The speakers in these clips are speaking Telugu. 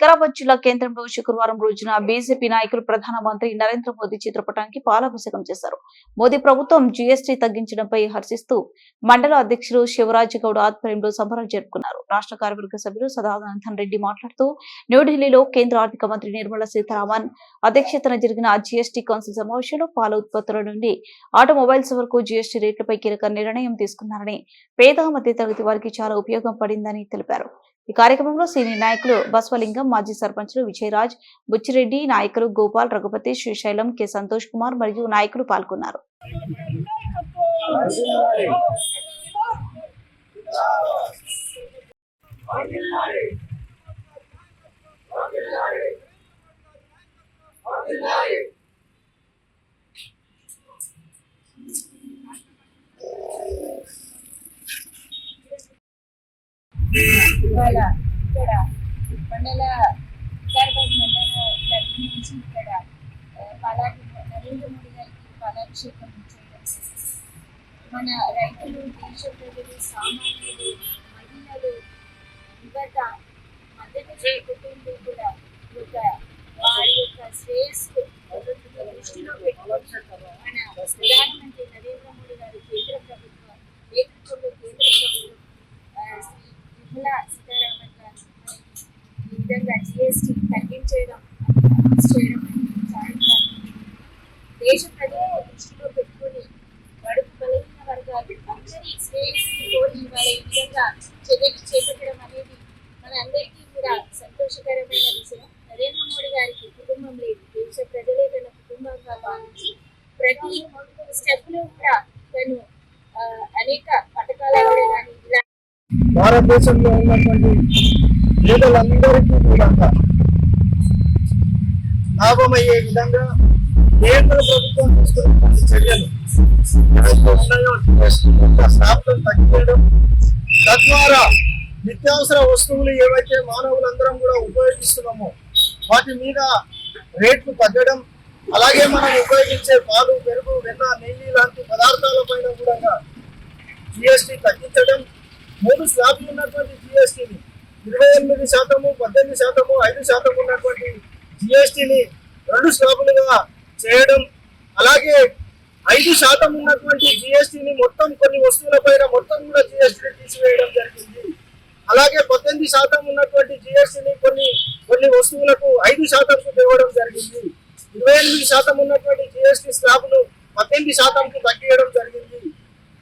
వికారాబాద్ జిల్లా కేంద్రంలో శుక్రవారం రోజున బీజేపీ నాయకులు ప్రధానమంత్రి నరేంద్ర మోదీ చిత్రపటానికి పాలాభిషేకం చేశారు. మోదీ ప్రభుత్వం జీఎస్టీ తగ్గించడంపై హర్షిస్తూ మండల అధ్యక్షులు శివరాజ్ గౌడ్ ఆధ్వర్యంలో సంబరాలు జరుపుకున్నారు. రాష్ట్ర కార్యవర్గ సభ్యులు సదానందన్ రెడ్డి మాట్లాడుతూ న్యూఢిల్లీలో కేంద్ర ఆర్థిక మంత్రి నిర్మలా సీతారామన్ అధ్యక్షతన జరిగిన జీఎస్టీ కౌన్సిల్ సమావేశంలో పాల ఉత్పత్తుల నుండి ఆటోమొబైల్స్ వరకు జీఎస్టీ రేట్లపై కీలక నిర్ణయం తీసుకున్నారని పేద మధ్యతరగతి వారికి చాలా ఉపయోగం పడిందని తెలిపారు. ఈ కార్యక్రమంలో సీనియర్ నాయకులు బస్వలింగం మాజీ సర్పంచులు విజయరాజ్ బుచ్చిరెడ్డి నాయకులు గోపాల్ రఘుపతి శ్రీశైలం కె. సంతోష్ కుమార్ మరియు నాయకులు పాల్గొన్నారు. ఇవాళ ఇక్కడ మండల వికారాబాద్ మండల దగ్గర నుంచి ఇక్కడ ఆ, నరేంద్ర మోడీ గారికి పాలాభిషేకం చేయడం మన రైతులు దేశ ప్రజలు సామాన్యులు మహిళలు యువత మద్దతు కుటుంబం కూడా ఒక వారి యొక్క శ్రేయస్సు దృష్టిలో పెట్టుకొని మన ప్రధానమంత్రి నరేంద్ర మోడీ గారి కేంద్ర ప్రభుత్వం నేతృత్వంలో కేంద్ర ప్రభుత్వం ఆ, శ్రీ నిర్మలా సీతారామన్ గారు మనకి ఈ విధంగా జిఎస్టీ తగ్గించడం చేయడం. దేశ ప్రజలను దృష్టిలో పెట్టుకొని గడుపు బలహీన వర్గాలు అందరి శ్రేయస్సుని కోరి ఈ విధంగా చర్యలు చేపట్టడం అనేది మనందరికీ కూడా సంతోషకరమైన విషయం. నరేంద్ర మోడీ గారికి కుటుంబం లేదు. దేశ ప్రజలే తన కుటుంబంగా భావించి ప్రతి స్టెప్లో కూడా తను అనేక పథకాలలో కానీ ఇలా భారతదేశంలో ఉన్నటువంటి పేదలందరికీ కూడా లాభమయ్యే విధంగా కేంద్ర ప్రభుత్వం తీసుకున్న చర్యలు. ఏవైతే ఉన్నాయో తగ్గించడం తద్వారా నిత్యావసర వస్తువులు ఏవైతే మానవులందరం కూడా ఉపయోగిస్తున్నామో వాటి మీద రేట్లు తగ్గడం అలాగే మనం ఉపయోగించే పాలు పెరుగు వెన్న నెయ్యి లాంటి పదార్థాల పైన కూడా జిఎస్టీ తగ్గించడం మూడు స్లాబ్లు ఉన్నటువంటి జిఎస్టీని ఇరవై ఎనిమిది శాతము పద్దెనిమిది శాతము ఐదు శాతం ఉన్నటువంటి జిఎస్టిని రెండు స్లాబులుగా చేయడం అలాగే ఐదు శాతం ఉన్నటువంటి జిఎస్టిని మొత్తం కొన్ని వస్తువులపైన మొత్తం కూడా జిఎస్టిని తీసివేయడం జరిగింది. అలాగే పద్దెనిమిది శాతం ఉన్నటువంటి జిఎస్టిని కొన్ని కొన్ని వస్తువులకు ఐదు శాతంకు తేవడం జరిగింది. ఇరవై ఎనిమిది శాతం ఉన్నటువంటి జిఎస్టి స్లాబ్ను పద్దెనిమిది శాతంకు తగ్గియడం జరిగింది.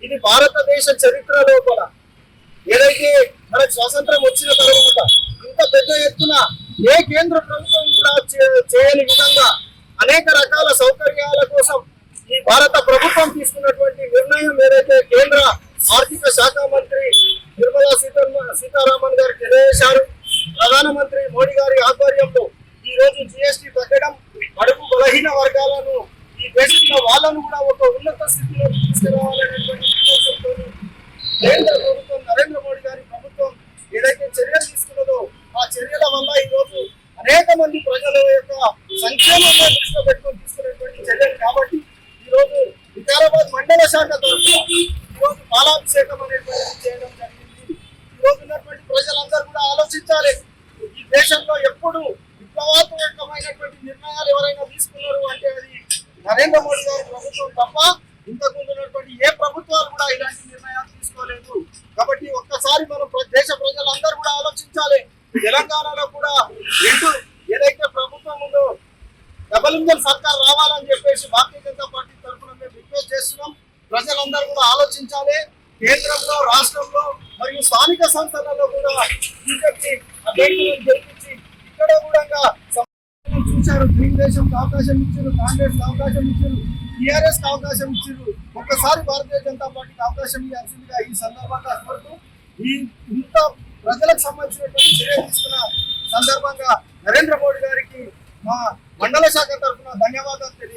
ఇది భారతదేశ చరిత్ర లోపల ఏదైతే మనకు స్వాతంత్రం వచ్చిన తర్వాత ఇంత పెద్ద ఎత్తున ఏ కేంద్ర ప్రభుత్వం కూడా చే- చేయని విధంగా అనేక రకాల సౌకర్యాల కోసం ఈ భారత ప్రభుత్వం తీసుకున్నటువంటి నిర్ణయం ఏదైతే కేంద్ర ఆర్థిక శాఖ మంత్రి నిర్మలా సీతారామ సీతారామన్ గారు తెలియజేశారు ప్రధానమంత్రి మోడీ గారి ఆధ్వర్యంలో ఈ రోజు జిఎస్టీ తగ్గడం అడుగు బలహీన వర్గాలను ఈ దేశంలో వాళ్ళను కూడా ఒక ఉన్నత స్థితిలో తీసుకురావాలనేటువంటి ఉద్దేశంతో కేంద్ర ప్రభుత్వం నరేంద్ర మోడీ గారి ప్రభుత్వం ఏదైతే చర్యలు తీసుకున్నదో ఆ చర్యల వల్ల ఈ రోజు అనేక మంది ప్రజల యొక్క సంక్షేమంలో దృష్టిలో పెట్టుకొని తీసుకున్నటువంటి చర్యలు కాబట్టి ఈ రోజు వికారాబాద్ మండల శాఖ తరఫున ఈ రోజు పాలాభిషేకం అనేటువంటి చేయడం జరిగింది. ఈ ఉన్నటువంటి ప్రజలందరూ కూడా ఆలోచించాలి. ఈ దేశంలో ఎప్పుడు విప్లవాత్మకమైనటువంటి నిర్ణయాలు ఎవరైనా తీసుకున్నారు అంటే అది నరేంద్ర మోడీ గారి ప్రభుత్వం తప్ప ఇంతకు ఉన్నటువంటి ఏ ప్రభుత్వాలు కూడా ఇలాంటి నిర్ణయాలు తీసుకోలేదు. కాబట్టి ఒక్కసారి మనం దేశ ప్రజలందరూ కూడా ఆలోచించాలి. తెలంగాణలో కూడా ఎటు డబల్ సర్కార్ రావాలని చెప్పేసి భారతీయ జనతా పార్టీ తరఫున మేము రిక్వెస్ట్ చేస్తున్నాం. ప్రజలందరూ కూడా ఆలోచించాలి. కేంద్రంలో రాష్ట్రంలో మరియు స్థానిక సంస్థలలో కూడా బీజేపీ అభ్యర్థులను గెలిపించి ఇక్కడ కూడా చూశారు. తెలుగుదేశం అవకాశం ఇచ్చారు కాంగ్రెస్ అవకాశం ఇచ్చారు టిఆర్ఎస్ అవకాశం ఇచ్చారు. ఒక్కసారి భారతీయ జనతా పార్టీకి అవకాశం ఇవ్వాల్సిందిగా ఈ సందర్భంగా కోరుతూ ఈ ఇంత ప్రజలకు సంబంధించినటువంటి చర్య తీసుకున్న సందర్భంగా నరేంద్ర మోడీ గారికి మా మండల శాఖ తరఫున ధన్యవాదాలు తెలియ